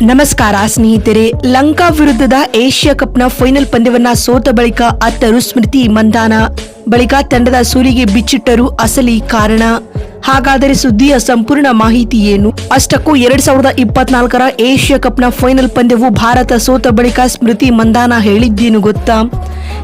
ನಮಸ್ಕಾರ ಸ್ನೇಹಿತರೆ, ಲಂಕಾ ವಿರುದ್ಧದ ಏಷ್ಯಾ ಕಪ್ನ ಫೈನಲ್ ಪಂದ್ಯವನ್ನ ಸೋತ ಬಳಿಕ ಅತ್ತರು ಸ್ಮೃತಿ ಮಂದಾನ. ಬಳಿಕ ತಂಡದ ಸೂರಿಗೆ ಬಿಚ್ಚಿಟ್ಟರು ಅಸಲಿ ಕಾರಣ. ಹಾಗಾದರೆ ಸುದ್ದಿಯ ಸಂಪೂರ್ಣ ಮಾಹಿತಿ ಏನು? ಅಷ್ಟಕ್ಕೂ ಎರಡ್ ಸಾವಿರದ ಇಪ್ಪತ್ನಾಲ್ಕರ ಏಷ್ಯಾ ಕಪ್ನ ಫೈನಲ್ ಪಂದ್ಯವು ಭಾರತ ಸೋತ ಬಳಿಕ ಸ್ಮೃತಿ ಮಂದಾನ ಹೇಳಿದ್ದೇನು ಗೊತ್ತಾ?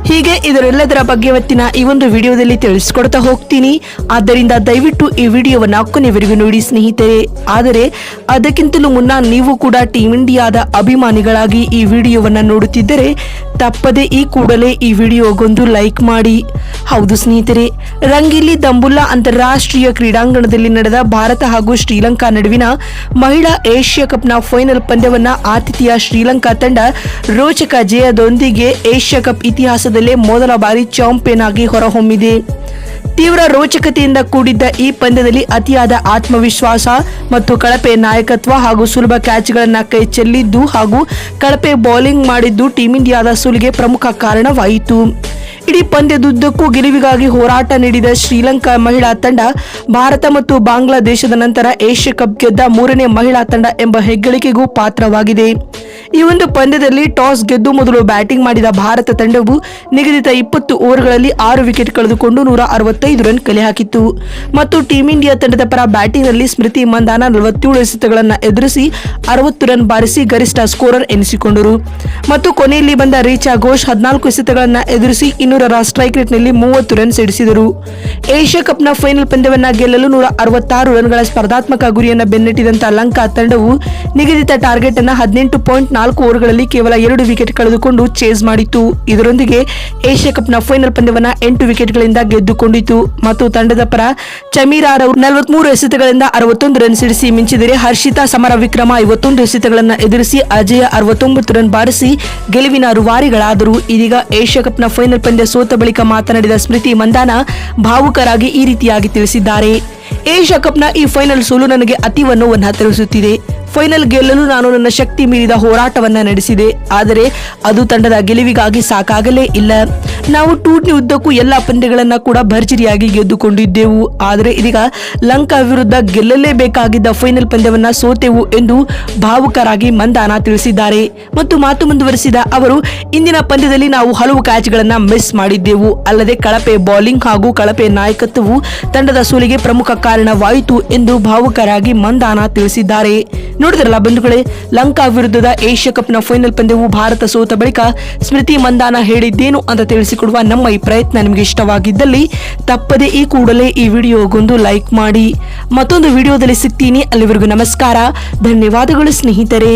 ಹೀಗೆ ಇದರೆಲ್ಲದರ ಬಗ್ಗೆ ಇವತ್ತಿನ ಈ ಒಂದು ವಿಡಿಯೋದಲ್ಲಿ ತಿಳಿಸ್ಕೊಡ್ತಾ ಹೋಗ್ತೀನಿ. ಆದ್ದರಿಂದ ದಯವಿಟ್ಟು ಈ ವಿಡಿಯೋವನ್ನು ಕೊನೆವರೆಗೂ ನೋಡಿ ಸ್ನೇಹಿತರೆ. ಆದರೆ, ಅದಕ್ಕಿಂತಲೂ ಮುನ್ನ ನೀವು ಕೂಡ ಟೀಮ್ ಇಂಡಿಯಾದ ಅಭಿಮಾನಿಗಳಾಗಿ ಈ ವಿಡಿಯೋವನ್ನು ನೋಡುತ್ತಿದ್ದರೆ, ತಪ್ಪದೆ ಈ ಕೂಡಲೇ ಈ ವಿಡಿಯೋಗೊಂದು ಲೈಕ್ ಮಾಡಿ. ಹೌದು ಸ್ನೇಹಿತರೆ, ರಂಗಿಲಿ ದಂಬುಲ್ಲಾ ಅಂತಾರಾಷ್ಟ್ರೀಯ ಕ್ರೀಡಾಂಗಣದಲ್ಲಿ ನಡೆದ ಭಾರತ ಹಾಗೂ ಶ್ರೀಲಂಕಾ ನಡುವಿನ ಮಹಿಳಾ ಏಷ್ಯಾ ಕಪ್ನ ಫೈನಲ್ ಪಂದ್ಯವನ್ನ ಆತಿಥಿಯ ಶ್ರೀಲಂಕಾ ತಂಡ ರೋಚಕ ಜಯದೊಂದಿಗೆ ಏಷ್ಯಾ ಕಪ್ ಇತಿಹಾಸದಲ್ಲೇ ಮೊದಲ ಬಾರಿ ಚಾಂಪಿಯನ್ ಆಗಿ ಹೊರಹೊಮ್ಮಿದೆ. ತೀವ್ರ ರೋಚಕತೆಯಿಂದ ಕೂಡಿದ್ದ ಈ ಪಂದ್ಯದಲ್ಲಿ ಅತಿಯಾದ ಆತ್ಮವಿಶ್ವಾಸ ಮತ್ತು ಕಳಪೆ ನಾಯಕತ್ವ ಹಾಗೂ ಸುಲಭ ಕ್ಯಾಚ್ಗಳನ್ನ ಕೈ ಚೆಲ್ಲಿದ್ದು ಹಾಗೂ ಕಳಪೆ ಬೌಲಿಂಗ್ ಮಾಡಿದ್ದು ಟೀಂ ಇಂಡಿಯಾದ ಸೋಲಿಗೆ ಪ್ರಮುಖ ಕಾರಣವಾಯಿತು. ಇಡೀ ಪಂದ್ಯದುದ್ದಕ್ಕೂ ಗೆಲುವಿಗಾಗಿ ಹೋರಾಟ ನೀಡಿದ ಶ್ರೀಲಂಕಾ ಮಹಿಳಾ ತಂಡ ಭಾರತ ಮತ್ತು ಬಾಂಗ್ಲಾದೇಶದ ನಂತರ ಏಷ್ಯಾ ಕಪ್ ಗೆದ್ದ ಮೂರನೇ ಮಹಿಳಾ ತಂಡ ಎಂಬ ಹೆಗ್ಗಳಿಕೆಗೂ ಪಾತ್ರವಾಗಿದೆ. ಈ ಒಂದು ಪಂದ್ಯದಲ್ಲಿ ಟಾಸ್ ಗೆದ್ದು ಮೊದಲು ಬ್ಯಾಟಿಂಗ್ ಮಾಡಿದ ಭಾರತ ತಂಡವು ನಿಗದಿತ ಇಪ್ಪತ್ತು ಓವರ್ಗಳಲ್ಲಿ ಆರು ವಿಕೆಟ್ ಕಳೆದುಕೊಂಡು ನೂರ ಅರವತ್ತೈದು ರನ್ ಕಲೆ ಹಾಕಿತ್ತು. ಮತ್ತು ಟೀಂ ಇಂಡಿಯಾ ತಂಡದ ಪರ ಬ್ಯಾಟಿಂಗ್ನಲ್ಲಿ ಸ್ಮೃತಿ ಮಂದಾನ ನಲವತ್ತೇಳು ಎಸೆತಗಳನ್ನು ಎದುರಿಸಿ ಅರವತ್ತು ರನ್ ಬಾರಿಸಿ ಗರಿಷ್ಠ ಸ್ಕೋರರ್ ಎನಿಸಿಕೊಂಡರು. ಮತ್ತು ಕೊನೆಯಲ್ಲಿ ಬಂದ ರೀಚಾ ಘೋಷ್ ಹದಿನಾಲ್ಕು ಎಸೆತಗಳನ್ನು ಎದುರಿಸಿ ಇನ್ನೂರರ ಸ್ಟ್ರೈಕ್ ರೇಟ್ನಲ್ಲಿ ಮೂವತ್ತು ರನ್ ಸಿಡಿಸಿದರು ಏಷ್ಯಾ ಕಪ್ನ ಫೈನಲ್ ಪಂದ್ಯವನ್ನು ಗೆಲ್ಲಲು ನೂರ ಅರವತ್ತಾರು ರನ್ಗಳ ಸ್ಪರ್ಧಾತ್ಮಕ ಗುರಿಯನ್ನು ಬೆನ್ನಟ್ಟಿದಂತಹ ಲಂಕಾ ತಂಡವು ನಿಗದಿತ ಟಾರ್ಗೆಟ್ ಅನ್ನು ಹದಿನೆಂಟು ಪಾಯಿಂಟ್ ನಾಲ್ಕು ಓವರ್ಗಳಲ್ಲಿ ಕೇವಲ ಎರಡು ವಿಕೆಟ್ ಕಳೆದುಕೊಂಡು ಚೇಸ್ ಮಾಡಿತ್ತು. ಇದರೊಂದಿಗೆ ಏಷ್ಯಾ ಕಪ್ನ ಫೈನಲ್ ಪಂದ್ಯವನ್ನ ಎಂಟು ವಿಕೆಟ್ಗಳಿಂದ ಗೆದ್ದುಕೊಂಡಿತು. ಮತ್ತು ತಂಡದ ಪರ ಚಮೀರಾರ್ ಅವರು ನಲವತ್ಮೂರು ಎಸೆತಗಳಿಂದ ಅರವತ್ತೊಂದು ರನ್ ಸಿಡಿಸಿ ಮಿಂಚಿದರೆ ಹರ್ಷಿತಾ ಸಮರ ವಿಕ್ರಮ ಐವತ್ತೊಂದು ಎಸೆತಗಳನ್ನು ಎದುರಿಸಿ ಅಜಯ ಅರವತ್ತೊಂಬತ್ತು ರನ್ ಬಾರಿಸಿ ಗೆಲುವಿನ ರೂವಾರಿಗಳಾದರು. ಇದೀಗ ಏಷ್ಯಾ ಕಪ್ನ ಫೈನಲ್ ಪಂದ್ಯ ಸೋತ ಬಳಿಕ ಮಾತನಾಡಿದ ಸ್ಮೃತಿ ಮಂದಾನ ಭಾವುಕರಾಗಿ ಈ ರೀತಿಯಾಗಿ ತಿಳಿಸಿದ್ದಾರೆ. ಏಷ್ಯಾ ಕಪ್ನ ಈ ಫೈನಲ್ ಸೋಲು ನನಗೆ ಅತೀವ ನೋವನ್ನು ತರಿಸುತ್ತಿದೆ. ಫೈನಲ್ ಗೆಲ್ಲಲು ನಾನು ನನ್ನ ಶಕ್ತಿ ಮೀರಿದ ಹೋರಾಟವನ್ನ ನಡೆಸಿದೆ. ಆದರೆ ಅದು ತಂಡದ ಗೆಲುವಿಗಾಗಿ ಸಾಕಾಗಲೇ ಇಲ್ಲ. ನಾವು ಟೂರ್ನಿ ಉದ್ದಕ್ಕೂ ಎಲ್ಲ ಪಂದ್ಯಗಳನ್ನ ಕೂಡ ಭರ್ಜರಿಯಾಗಿ ಗೆದ್ದುಕೊಂಡಿದ್ದೆವು. ಆದರೆ ಇದೀಗ ಲಂಕಾ ವಿರುದ್ಧ ಗೆಲ್ಲಲೇಬೇಕಾಗಿದ್ದ ಫೈನಲ್ ಪಂದ್ಯವನ್ನ ಸೋತೆವು ಎಂದು ಭಾವುಕರಾಗಿ ಮಂದಾನ ತಿಳಿಸಿದ್ದಾರೆ. ಮತ್ತು ಮಾತು ಮುಂದುವರೆಸಿದ ಅವರು, ಇಂದಿನ ಪಂದ್ಯದಲ್ಲಿ ನಾವು ಹಲವು ಕ್ಯಾಚ್ಗಳನ್ನು ಮಿಸ್ ಮಾಡಿದ್ದೆವು. ಅಲ್ಲದೆ ಕಳಪೆ ಬೌಲಿಂಗ್ ಹಾಗೂ ಕಳಪೆ ನಾಯಕತ್ವವು ತಂಡದ ಸೋಲಿಗೆ ಪ್ರಮುಖ ಕಾರಣವಾಯಿತು ಎಂದು ಭಾವುಕರಾಗಿ ಮಂದಾನ ತಿಳಿಸಿದ್ದಾರೆ. ನೋಡಿದ್ರಲ್ಲ ಬಂಧುಗಳೇ, ಲಂಕಾ ವಿರುದ್ಧದ ಏಷ್ಯಾ ಕಪ್ನ ಫೈನಲ್ ಪಂದ್ಯವು ಭಾರತ ಸೋತ ಬಳಿಕ ಸ್ಮೃತಿ ಮಂದಾನ ಹೇಳಿದ್ದೇನು ಅಂತ ತಿಳಿಸಿಕೊಡುವ ನಮ್ಮ ಈ ಪ್ರಯತ್ನ ನಿಮಗೆ ಇಷ್ಟವಾಗಿದ್ದಲ್ಲಿ ತಪ್ಪದೆ ಈ ಕೂಡಲೇ ಈ ವಿಡಿಯೋಗೊಂದು ಲೈಕ್ ಮಾಡಿ. ಮತ್ತೊಂದು ವಿಡಿಯೋದಲ್ಲಿ ಸಿಗ್ತೀನಿ. ಅಲ್ಲಿವರೆಗೂ ನಮಸ್ಕಾರ. ಧನ್ಯವಾದಗಳು ಸ್ನೇಹಿತರೆ.